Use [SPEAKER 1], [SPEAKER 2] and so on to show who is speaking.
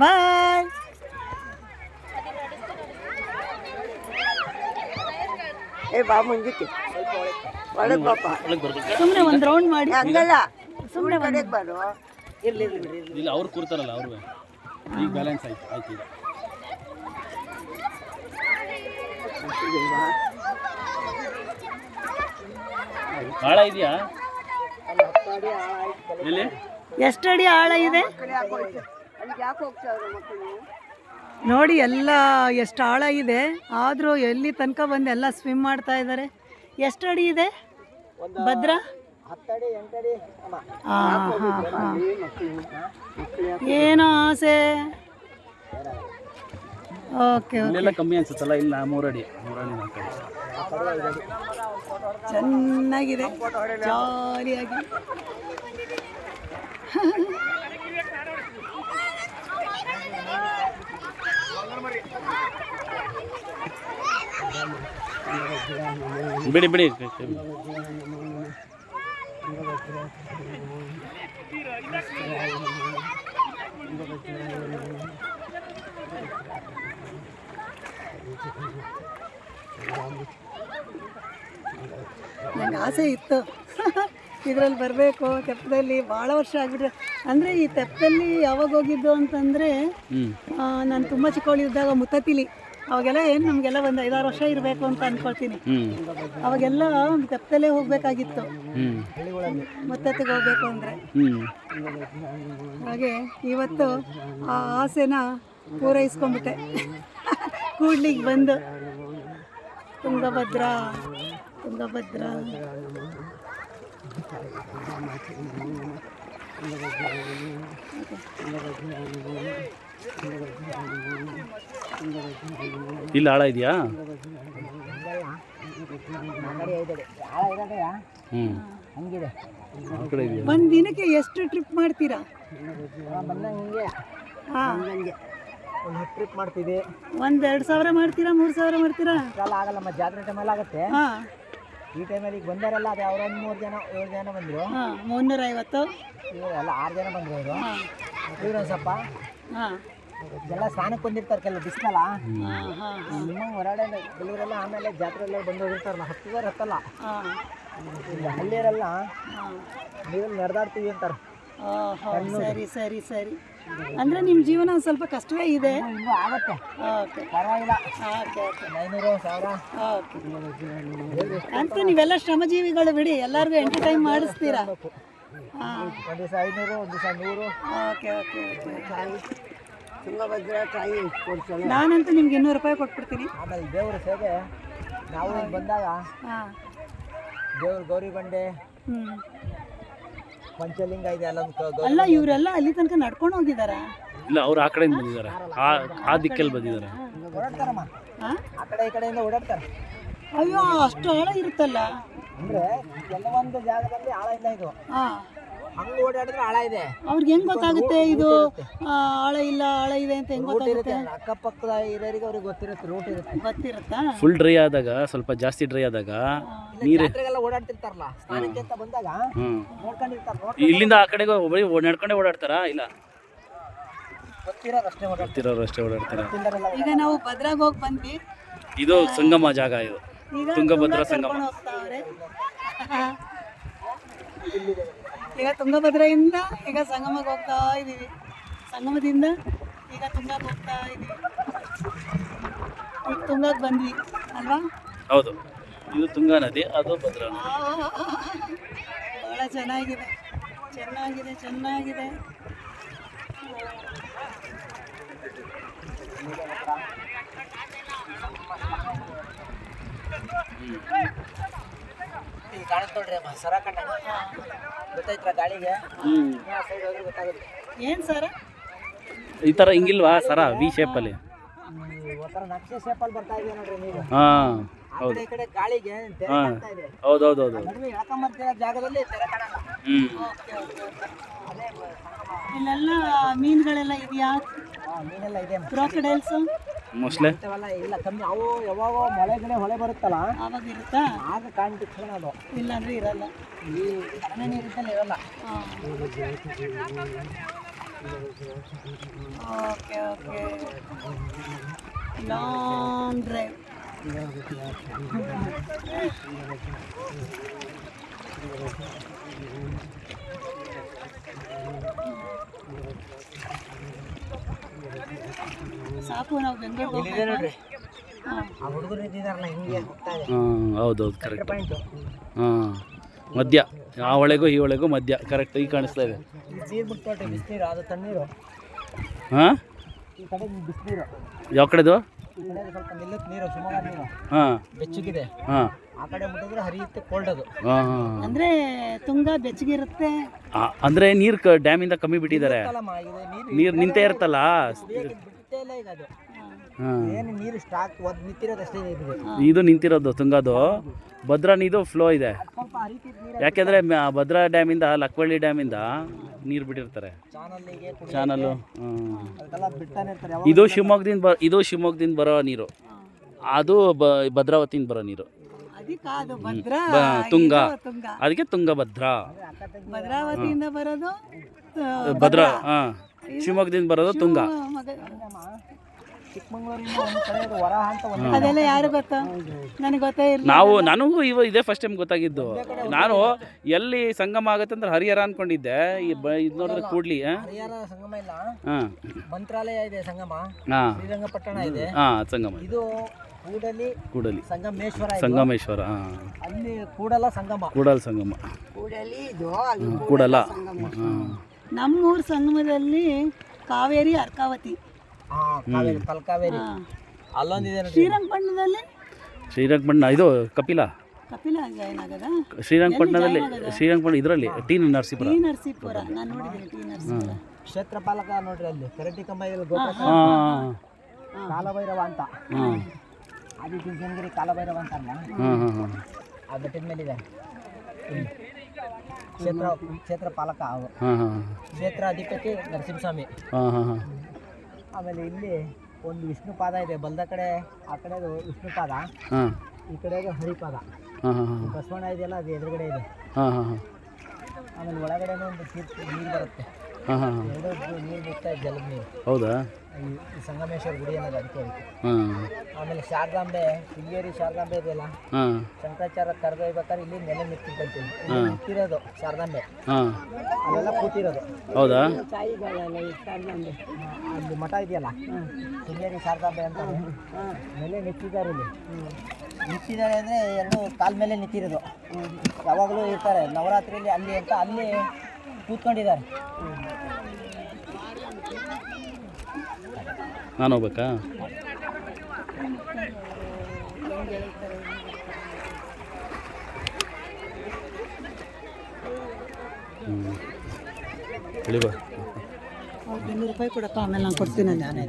[SPEAKER 1] ಬಾಯ್.
[SPEAKER 2] ಏ ಬಾ ಮುಂದಕ್ಕೆ. ಒಳಗೆ ಬಾಪ
[SPEAKER 1] ಸುಮ್ಮನೆ ಒಂದು ರೌಂಡ್ ಮಾಡಿ.
[SPEAKER 2] ಹಂಗಲ್ಲ. ಸುಮ್ಮನೆ ಒಳಗೆ ಬಾರು. ಇರಲಿ
[SPEAKER 3] ಇಲ್ಲ ಅವ್ರು ಕೂರ್ತಾರಲ್ಲ ಅವ್ರು ಈಗ ಬ್ಯಾಲೆನ್ಸ್ ಆಯ್ತು ಆಯ್ತು ಈಗ. ಆಳ ಇದೆಯಾ?
[SPEAKER 1] ಎಷ್ಟು ಅಡಿ ಆಳ ಇದೆ?
[SPEAKER 2] ಅಲ್ಲಿಗೆ ಯಾಕೆ ಹೋಗ್ತಾವ್ರೆ ಮಕ್ಕಳು
[SPEAKER 1] ನೋಡಿ ಎಲ್ಲ ಎಷ್ಟು ಆಳ ಇದೆ ಆದರೂ ಎಲ್ಲಿ ತನಕ ಬಂದು ಎಲ್ಲ ಸ್ವಿಮ್ ಮಾಡ್ತಾ ಇದ್ದಾರೆ ಎಷ್ಟು ಅಡಿ ಇದೆ? ಭದ್ರ. ಏನೋ ಆಸೆ. ಓಕೆ
[SPEAKER 3] ಇಲ್ಲೆಲ್ಲ ಕಮ್ಮಿ ಅನ್ಸುತ್ತಲ್ಲ? ಇಲ್ಲ ಮೂರಡಿ ಮೂರಡಿ ನಾಲ್ಕು ಅಡಿ
[SPEAKER 1] ಚೆನ್ನಾಗಿದೆ. ಜಾಲಿಯಾಗಿ.
[SPEAKER 3] ಬಿಡಿ ಬಿಡಿ.
[SPEAKER 1] ನಂಗೆ ಆಸೆ ಇತ್ತು. ಇದರಲ್ಲಿ ಬರಬೇಕು ತೆಪ್ಪದಲ್ಲಿ ಭಾಳ ವರ್ಷ ಆಗಿಬಿಟ್ರೆ. ಅಂದರೆ ಈ ತೆಪ್ಪದಲ್ಲಿ ಯಾವಾಗ ಹೋಗಿದ್ದು ಅಂತಂದರೆ ನಾನು ತುಂಬ ಚಿಕ್ಕವಳಿದ್ದಾಗ ಮುತ್ತತಿಲಿ. ಅವಾಗೆಲ್ಲ ಏನು ನಮಗೆಲ್ಲ ಒಂದು ಐದಾರು ವರ್ಷ ಇರಬೇಕು ಅಂತ
[SPEAKER 3] ಅನ್ಕೊಳ್ತೀನಿ.
[SPEAKER 1] ಅವಾಗೆಲ್ಲ ತೆಪ್ಪದಲ್ಲೇ ಹೋಗಬೇಕಾಗಿತ್ತು.
[SPEAKER 3] ಮತ್ತೆ
[SPEAKER 1] ಮುತ್ತತ್ತಿಗೆ ಹೋಗಬೇಕು ಅಂದರೆ. ಹಾಗೆ ಇವತ್ತು ಆ ಆಸೆನ ಪೂರೈಸ್ಕೊಂಡ್ಬಿಟ್ಟೆ. ಕೂಡ್ಲಿಗೆ ಬಂದು. ತುಂಗಭದ್ರಾ ತುಂಗಭದ್ರಾ.
[SPEAKER 3] ಇಲ್ಲಿ ಆಳ ಇದೆಯಾ? ಹ್ಞೂ ಆ
[SPEAKER 1] ಒಂದು ದಿನಕ್ಕೆ ಎಷ್ಟು ಟ್ರಿಪ್ ಮಾಡ್ತೀರಾ?
[SPEAKER 2] ಬಂದಂಗೆ
[SPEAKER 1] ಹಾಂ.
[SPEAKER 2] ಹಂಗೆ ಒಂದು ಟ್ರಿಪ್ ಮಾಡ್ತೀವಿ
[SPEAKER 1] ಒಂದು ಎರಡು ಸಾವಿರ ಮಾಡ್ತೀರಾ ಮೂರು ಸಾವಿರ ಮಾಡ್ತೀರಾ?
[SPEAKER 2] ಅಲ್ಲ ಜಾತ್ರೆ ಟೈಮಲ್ಲಿ ಆಗುತ್ತೆ
[SPEAKER 1] ಹಾಂ.
[SPEAKER 2] ಈ ಟೈಮಲ್ಲಿ ಈಗ ಬಂದಾರಲ್ಲ ಅದೇ ಅವ್ರು ಒಂದು ಮೂರು ಜನ ಏಳು ಜನ ಬಂದರು
[SPEAKER 1] ಹಾಂ ಮುನ್ನೂರ ಐವತ್ತು
[SPEAKER 2] ಅಲ್ಲ ಎಲ್ಲ ಆರು ಜನ ಬಂದರು ಅವರು.
[SPEAKER 1] ಹಾಂ.
[SPEAKER 2] ಇವ್ರು ಒಂದು ಸ್ವಲ್ಪ ಎಲ್ಲ ಸ್ನಾನಕ್ಕೆ ಬಂದಿರ್ತಾರೆ ಕೆಲವು ಬಿಸಿಲಲ್ಲ? ನಿಮ್ಮ ಹೊರಗಡೆ ಕೆಲವರೆಲ್ಲ ಆಮೇಲೆ ಜಾತ್ರೆಲ್ಲ ಬಂದು ಹತ್ತು ಹತ್ತಿದಾರೆ ಹತ್ತಲ್ಲ?
[SPEAKER 1] ಹಾಂ.
[SPEAKER 2] ಇಲ್ಲಿ ಹಳ್ಳಿಯರೆಲ್ಲ ನೀರಲ್ಲಿ ನಡೆದಾಡ್ತೀವಿ ಅಂತಾರೆ.
[SPEAKER 1] ಸರಿ ಸರಿ ಸರಿ. ಅಂದ್ರೆ ನಿಮ್ಮ ಜೀವನ ಒಂದು ಸ್ವಲ್ಪ ಕಷ್ಟವೇ ಇದೆ?
[SPEAKER 2] ಆಗುತ್ತೆ.
[SPEAKER 1] ಓಕೆ.
[SPEAKER 2] ಪರವಾಗಿಲ್ಲ.
[SPEAKER 1] ಓಕೆ
[SPEAKER 2] ಐನೂರು ಸಾವಿರ.
[SPEAKER 1] ಓಕೆ. ಅಂತ ನೀವೆಲ್ಲ ಶ್ರಮಜೀವಿಗಳು ಬಿಡಿ ಎಲ್ಲರಿಗೂ ಎಂಟರ್ಟೈನ್ ಮಾಡಿಸ್ತೀರಾ? ಹಾಂ
[SPEAKER 2] ಒಂದು ದಿವಸ ಐನೂರು ಒಂದು ದಿವಸ ನೂರು.
[SPEAKER 1] Okay okay okay.
[SPEAKER 2] ತುಂಗಭದ್ರಾ ತಾಯಿ ಕೊಡ್ತಾಳೆ
[SPEAKER 1] ನಾನಂತೂ ನಿಮ್ಗೆ ಇನ್ನೂರು ರೂಪಾಯಿ ಕೊಟ್ಬಿಡ್ತೀನಿ.
[SPEAKER 2] ಆಮೇಲೆ ದೇವ್ರ ಸೇವೆ ನಾವು ಬಂದಾಗ
[SPEAKER 1] ಹಾಂ.
[SPEAKER 2] ದೇವ್ರ ಗೌರಿ ಬಂಡೆ
[SPEAKER 1] ಹ್ಞೂ
[SPEAKER 2] ಪಂಚಲಿಂಗ ಇದೆ ಅಲ್ಲೊಂದು
[SPEAKER 1] ಅಲ್ಲ ಇವರೆಲ್ಲ ಅಲ್ಲಿ ತನಕ ನಡ್ಕೊಂಡು ಹೋಗಿದಾರ?
[SPEAKER 3] ಇಲ್ಲ ಅವ್ರು ಆ ಕಡೆಯಿಂದ ಬಂದಿದ್ದಾರೆ. ಆ ಆ ದಿಕ್ಕಲ್ಲಿ ಬಂದಿದ್ದಾರೆ.
[SPEAKER 2] ಓಡಾಡ್ತಾರಮ್ಮ.
[SPEAKER 1] ಹಾಂ?
[SPEAKER 2] ಆ ಕಡೆ ಈ ಕಡೆಯಿಂದ ಓಡಾಡ್ತಾರೆ.
[SPEAKER 1] ಅಯ್ಯೋ ಅಷ್ಟು ಆಳ ಇರುತ್ತಲ್ಲ?
[SPEAKER 2] ಅಂದ್ರೆ ಕೆಲವೊಂದು ಜಾಗದಲ್ಲಿ ಆಳ ಇಲ್ಲ ಇದು.
[SPEAKER 1] ಹಾಂ.
[SPEAKER 2] ಇದೆ.
[SPEAKER 1] ಅವ್ರಿಗೆ ಹೆಂಗ್ ಗೊತ್ತಾಗುತ್ತೆ ಇದು? ಆಳ ಇಲ್ಲ ಆಳ ಇದೆ ಅಂತ ಹೆಂಗ್ ಗೊತ್ತಾಗುತ್ತೆ?
[SPEAKER 2] ಅಕ್ಕಪಕ್ಕದ ಇರೋರಿಗೆ ಅವ್ರಿಗೆ ಗೊತ್ತಿರುತ್ತೆ ರೂಟ್ ಇರುತ್ತೆ.
[SPEAKER 1] ಗೊತ್ತಿರುತ್ತಾ?
[SPEAKER 3] ಫುಲ್ ಡ್ರೈ ಆದಾಗ ಸ್ವಲ್ಪ ಜಾಸ್ತಿ ಡ್ರೈ ಆದಾಗ ನೀರು
[SPEAKER 2] ಓಡಾಡ್ತಿರ್ತಾರಲ್ಲ ಸ್ನಾನಕ್ಕೆ ಅಂತ ಬಂದಾಗ ನೋಡ್ಕೊಂಡಿರ್ತಾರೆ ನೋಡ್
[SPEAKER 3] ಇಲ್ಲಿಂದ ಆ ಕಡೆಗೆ ಬರೀ ನಡ್ಕೊಂಡೇ ಓಡಾಡ್ತಾರಾ? ಇಲ್ಲ?
[SPEAKER 2] ಗೊತ್ತಿರೋದು ಅಷ್ಟೇ ಓಡಾಡ್ತಾರೆ
[SPEAKER 3] ಅಷ್ಟೇ ಓಡಾಡ್ತಾರ?
[SPEAKER 2] ತಿಂದರೆಲ್ಲ
[SPEAKER 1] ಈಗ ನಾವು ಭದ್ರಾಗ ಹೋಗಿ ಬಂದ್ವಿ.
[SPEAKER 3] ಇದು ಸಂಗಮ ಜಾಗ ಇದು. ತುಂಗಭದ್ರಾ
[SPEAKER 1] ತುಂಗಾ
[SPEAKER 3] ಸಂಗಮ.
[SPEAKER 1] ಈಗ ತುಂಗಭದ್ರೆಯಿಂದ ಈಗ ಸಂಗಮಕ್ಕೆ ಹೋಗ್ತಾ ಇದ್ದೀವಿ. ಸಂಗಮದಿಂದ ಈಗ ತುಂಗಕ್ಕೆ ಹೋಗ್ತಾ ಇದ್ದೀವಿ. ಈಗ ತುಂಗಕ್ಕೆ ಬಂದ್ವಿ ಅಲ್ವಾ?
[SPEAKER 3] ಹೌದು. ಇದು ತುಂಗಾ ನದಿ ಅದು ಭದ್ರಾ
[SPEAKER 1] ಭಾಳ ಚೆನ್ನಾಗಿದೆ. ಚೆನ್ನಾಗಿದೆ ಚೆನ್ನಾಗಿದೆ.
[SPEAKER 2] ಇಲ್ಲಿ ಕಾಣುತ್ತೆ ನೋಡ್ರಿ ಅಮ್ಮ ಸರ ಕಂಡ ಗೊತ್ತಾಯ್ತ್ರ ಗಾಳಿಗೆ? ಆ ಸೈಡ್ ಹೋದ್ರೆ ಗೊತ್ತಾಗುತ್ತೆ.
[SPEAKER 1] ಏನು ಸರ?
[SPEAKER 3] ಈ ಥರ ಹಿಂಗಿಲ್ವಾ ಸರ ವಿ ಶೇಪಲ್ಲಿ
[SPEAKER 2] ಈ ಒಂಥರ ನಕ್ಷೆ ಶೇಪಲ್ಲಿ ಬರ್ತಾ ಇದೆಯಾ ನೋಡ್ರಿ ನೀವು?
[SPEAKER 3] ಹಾಂ
[SPEAKER 2] ಆ
[SPEAKER 3] ಹೌದು.
[SPEAKER 2] ಕಡೆ ಈ ಕಡೆ ಗಾಳಿಗೆ ತೆರೆ
[SPEAKER 3] ಹಾಂ.
[SPEAKER 2] ಕಾಣ್ತಾ ಇದೆ.
[SPEAKER 3] ಹೌದು ಹೌದು ಹೌದು
[SPEAKER 2] ನಡುವೆ ಎಳ್ಕೊಂಬರ್ತಿರೋ ಜಾಗದಲ್ಲಿ ತೆರೆ ಕಾಣಲ್ಲ
[SPEAKER 3] ಹ್ಞೂ
[SPEAKER 1] ಓಕೆ ಓಕೆ ಓಕೆ. ಇಲ್ಲೆಲ್ಲ ಮೀನುಗಳೆಲ್ಲ ಇದೆಯಾ?
[SPEAKER 2] ಆ, ಮೀನೆಲ್ಲ ಇದೆ
[SPEAKER 1] ಕ್ರಾಕಡೈಲ್ಸು
[SPEAKER 3] ಮೋಸ್ಟ್ಲಿ
[SPEAKER 2] ಇಂಥವೆಲ್ಲ ಇಲ್ಲ ಕಮ್ಮಿ ಅವು ಯಾವಾಗ ಮಳೆ ಗಿಳೆ ಹೊಳೆ ಬರುತ್ತಲ್ಲ
[SPEAKER 1] ಆವಾಗ ಇರುತ್ತಾ
[SPEAKER 2] ಆಗ ಕಾಣ್ತಿತ್ತು ಅದು
[SPEAKER 1] ಇಲ್ಲಾಂದ್ರೆ ಇರಲ್ಲ
[SPEAKER 2] ಈ ಕಡಿಮೆ ನೀರಿದ್ದಲ್ಲಿ ಇರಲ್ಲ
[SPEAKER 1] ಹಾಂ ಓಕೆ ಓಕೆ ಲಾಂಗ್ ಡ್ರೈವ್ ಸಾಕು ನಾವು ಬೆಂಗಳೂರಿಗೆ
[SPEAKER 2] ನೋಡ್ರಿ.
[SPEAKER 1] ಹಾಂ.
[SPEAKER 2] ಆ ಹುಡುಗರು ಇದ್ದಿದಾರಲ್ಲ ಹಿಂಗೆ ಹೋಗ್ತಾ ಇದೆ.
[SPEAKER 3] ಹಾಂ ಹೌದೌದು ಕರೆಕ್ಟ್ ಹಾಂ. ಮಧ್ಯ ಆ ಹೊಳೆಗೂ ಈ ಹೊಳೆಗೂ ಮಧ್ಯ ಕರೆಕ್ಟ್ ಈಗ ಕಾಣಿಸ್ತಾ ಇದೆ.
[SPEAKER 2] ನೀರು ಬಿಟ್ಕೊಟ್ರೆ ಬಿಸಿನೀರು ಅದು ತಣ್ಣೀರು.
[SPEAKER 3] ಹಾಂ?
[SPEAKER 2] ಈ ಕಡೆ ಬಿಸಿನೀರು.
[SPEAKER 3] ಯಾವ ಕಡೆದು?
[SPEAKER 2] ಈ ಕಡೆ ಸ್ವಲ್ಪ ನಿಲ್ಲುತ್ತೆ ನೀರು ಶಿವಮೊಗ್ಗ ನೀರು.
[SPEAKER 3] ಹಾಂ.
[SPEAKER 2] ಬೆಚ್ಚಗಿದೆ.
[SPEAKER 3] ಹಾಂ.
[SPEAKER 2] ಆ ಕಡೆ ಮುಟ್ಟಿದ್ರೆ ಹರಿಯುತ್ತೆ ಕೋಲ್ಡ್ ಅದು.
[SPEAKER 3] ಹಾಂ ಹಾಂ.
[SPEAKER 1] ಅಂದರೆ ತುಂಗ ಬೆಚ್ಚಗಿರುತ್ತೆ?
[SPEAKER 3] ಅಂದರೆ ನೀರು ಕ ಡ್ಯಾಮಿಂದ ಕಮ್ಮಿ ಬಿಟ್ಟಿದ್ದಾರೆ.
[SPEAKER 2] ನೀರು
[SPEAKER 3] ನಿಂತೇ ಇರುತ್ತಲ್ಲ?
[SPEAKER 2] ಕುಡಿಯೋಕೆ ಬಿಡುತ್ತೇ ಇಲ್ಲ ಈಗ ಅದು.
[SPEAKER 3] ಹಾಂ.
[SPEAKER 2] ಏನು ನೀರು ಸ್ಟಾಕ್ ಒದ್ ನಿಂತಿರೋದು ಅಷ್ಟೇ ಇದೆ
[SPEAKER 3] ಇದು. ನಿಂತಿರೋದು ತುಂಗದು. ಭದ್ರಾ ನೀದು ಫ್ಲೋ ಇದೆ.
[SPEAKER 2] ಸ್ವಲ್ಪ ಹರಿತಿದ್ ಡ್ಯಾಮ್
[SPEAKER 3] ಇಂದ. ಭದ್ರಾ ಡ್ಯಾಮಿಂದ ಇಂದ ಡ್ಯಾಮಿಂದ ನೀರು ಬಿಟ್ಟಿರ್ತಾರೆ.
[SPEAKER 2] ಚಾನಲ್ಲಿಗೆ ಕುಡಿಯೋಕೆ
[SPEAKER 3] ಚಾನಲ್ಲು
[SPEAKER 2] ಅದಕ್ಕೆಲ್ಲ ಬಿಡ್ತಾನೆ ಇರ್ತಾರೆ ಯಾವಾಗ
[SPEAKER 3] ಇದು ಶಿವಮೊಗ್ಗದಿಂದ ಬ ಇದು ಶಿವಮೊಗ್ಗದಿಂದ ಬರೋ ನೀರು. ಅದು ಬ ಭದ್ರಾವತಿಯಿಂದ ಬರೋ ನೀರು.
[SPEAKER 1] ಅದಕ್ಕೆ ಅದು ಭದ್ರಾ
[SPEAKER 3] ಬ- ತುಂಗ. ಅದಕ್ಕೆ ತುಂಗಭದ್ರಾ.
[SPEAKER 1] ಭದ್ರಾವತಿಯಿಂದ ಬರೋದು ಆ,
[SPEAKER 3] ಭದ್ರಾ. ಹಾಂ. ಶಿವಮೊಗ್ಗದಿಂದ ಬರೋದು ತುಂಗ.
[SPEAKER 1] ಅದೆಲ್ಲ ಯಾರು ಗೊತ್ತಾ? ನನಗೆ ಗೊತ್ತೇ ಇರಲಿಲ್ಲ.
[SPEAKER 3] ನಾವು ನನಗೂ ಇವ ಇದೇ ಫಸ್ಟ್ ಟೈಮ್ ಗೊತ್ತಾಗಿದ್ದು. ನಾನು ಎಲ್ಲಿ ಸಂಗಮ ಆಗುತ್ತೆ ಅಂದ್ರೆ ಹರಿಹರ ಅನ್ಕೊಂಡಿದ್ದೆ. ಈ ಬ ಇದು ನೋಡಿದ್ರೆ ಕೂಡ್ಲಿ ಹಾಂ
[SPEAKER 2] ಸಂಗಮ ಇಲ್ಲ.
[SPEAKER 3] ಹಾಂ.
[SPEAKER 2] ಮಂತ್ರಾಲಯ ಇದೆ ಸಂಗಮ.
[SPEAKER 3] ಹಾಂ.
[SPEAKER 2] ಶ್ರೀರಂಗಪಟ್ಟಣ ಇದೆ.
[SPEAKER 3] ಹಾಂ ಸಂಗಮ
[SPEAKER 2] ಇದು. ಕೂಡಲಿ
[SPEAKER 3] ಕೂಡಲಿ.
[SPEAKER 2] ಸಂಗಮೇಶ್ವರ ಇದು.
[SPEAKER 3] ಸಂಗಮೇಶ್ವರ ಹಾಂ.
[SPEAKER 2] ಅಲ್ಲಿ ಕೂಡಲ ಸಂಗಮ.
[SPEAKER 3] ಕೂಡಲ್ ಸಂಗಮ.
[SPEAKER 2] ಕೂಡಲಿ ಇದು
[SPEAKER 3] ಕೂಡಲ ಹಾಂ
[SPEAKER 1] ನಮ್ಮೂರ ಸಂಗಮದಲ್ಲಿ ಕಾವೇರಿ ಅರ್ಕಾವತಿ.
[SPEAKER 2] ತಲಕಾವೇರಿ. ಅಲ್ಲೊಂದಿದೆ
[SPEAKER 1] ಶ್ರೀರಂಗಪಟ್ಟಣದಲ್ಲಿ?
[SPEAKER 3] ಶ್ರೀರಂಗಪಟ್ಟಣ ಇದು ಕಪಿಲ.
[SPEAKER 1] ಕಪಿಲ ಜಾಯ್ನ್ ಆಗದ
[SPEAKER 3] ಶ್ರೀರಂಗಪಟ್ಟಣದಲ್ಲಿ ಶ್ರೀರಂಗಪಟ್ಟಣ ಇದರಲ್ಲಿ ಟಿ ನರಸೀಪುರ.
[SPEAKER 1] ಟಿ ನರಸೀಪುರ ನಾನು ನೋಡಿದ್ದೀನಿ ಟಿ ನರಸೀಪುರ.
[SPEAKER 2] ಕ್ಷೇತ್ರ ಪಾಲಕ ನೋಡ್ರಿ ಅಲ್ಲಿ ಕರಟಿ ಕಂಬ ಇದೆ ಗೋಪುರ ಕಾಲಭೈರವ ಅಂತ. ಆದಿ ಚುಂಚನಗಿರಿ ಕಾಲಭೈರವ ಅಂತ ಆ ಬೆಟ್ಟದ ಮೇಲಿದೆ. ಕ್ಷೇತ್ರ ಕ್ಷೇತ್ರ ಪಾಲಕ ಅವರು
[SPEAKER 3] ಹಾಂ ಹಾಂ.
[SPEAKER 2] ಕ್ಷೇತ್ರ ಅಧಿಪತಿ ನರಸಿಂಹಸ್ವಾಮಿ.
[SPEAKER 3] ಹಾಂ ಹಾಂ ಹಾಂ.
[SPEAKER 2] ಆಮೇಲೆ ಇಲ್ಲಿ ಒಂದು ವಿಷ್ಣು ಪಾದ ಇದೆ. ಬಲ್ದ ಕಡೆ ಆ ಕಡೆದು ವಿಷ್ಣು ಪಾದ
[SPEAKER 3] ಹಾಂ.
[SPEAKER 2] ಈ ಕಡೆದು ಹರಿಪಾದ.
[SPEAKER 3] ಹಾಂ ಹಾಂ ಹಾಂ.
[SPEAKER 2] ಬಸವಣ್ಣ ಇದೆಯಲ್ಲ ಅದು ಎದುರುಗಡೆ ಇದೆ.
[SPEAKER 3] ಹಾಂ ಹಾಂ ಹಾಂ.
[SPEAKER 2] ಆಮೇಲೆ ಒಳಗಡೆನೂ ಒಂದು ತೀರ್ಥ ನೀರು ಬರುತ್ತೆ.
[SPEAKER 3] ಹಾಂ ಹಾಂ ಹಾಂ.
[SPEAKER 2] ಎರಡು ನೀರು ಬರ್ತಾ ಜಲದ ನೀರು.
[SPEAKER 3] ಹೌದಾ?
[SPEAKER 2] ಈ ಸಂಗಮೇಶ್ವರ ಗುಡಿ ಅನ್ನೋದು ಅದಕ್ಕೆ ಅದಕ್ಕೆ
[SPEAKER 3] ಹಾಂ.
[SPEAKER 2] ಆಮೇಲೆ ಶಾರದಾಂಬೆ ಶೃಂಗೇರಿ ಶಾರದಾಂಬೆ ಇದೆಯಲ್ಲ?
[SPEAKER 3] ಹಾಂ.
[SPEAKER 2] ಶಂಕರಾಚಾರ್ಯ ಕರೆದೊಯ್ಬೇಕಾದ್ರೆ ಇಲ್ಲಿ ನೆಲೆ ನಿಂತಿದ್ದಂತೆ. ಇಲ್ಲಿ ನಿಂತಿರೋದು ಶಾರದಾಂಬೆ.
[SPEAKER 3] ಹಾಂ.
[SPEAKER 2] ಅಲ್ಲೆಲ್ಲ ಕೂತಿರೋದು.
[SPEAKER 3] ಹೌದಾ?
[SPEAKER 2] ಅಲ್ಲಿ ಮಠ ಇದೆಯಲ್ಲ? ಶೃಂಗೇರಿ ಶಾರದಾಂಬೆ ಅಂತ ನೆಲೆ ನಿಂತಿದ್ದಾರೆ ಇಲ್ಲಿ. ನಿಂತಿದ್ದಾರೆ ಅಂದರೆ ಎರಡು ಕಾಲ ಮೇಲೆ ನಿಂತಿರೋದು. ಯಾವಾಗಲೂ ಇರ್ತಾರೆ. ನವರಾತ್ರಿಯಲ್ಲಿ ಅಲ್ಲಿ ಅಂತ ಅಲ್ಲಿ ಕೂತ್ಕೊಂಡಿದ್ದಾರೆ.
[SPEAKER 3] ನಾನು ಹೋಗ್ಬೇಕಾ? ಹ್ಞೂ ಇಳಿ ಬಾ.
[SPEAKER 1] ಇನ್ನೂರು ರೂಪಾಯಿ ಕೊಡಪ್ಪ ಆಮೇಲೆ ನಾನು ಕೊಡ್ತೀನಿ ನಾನು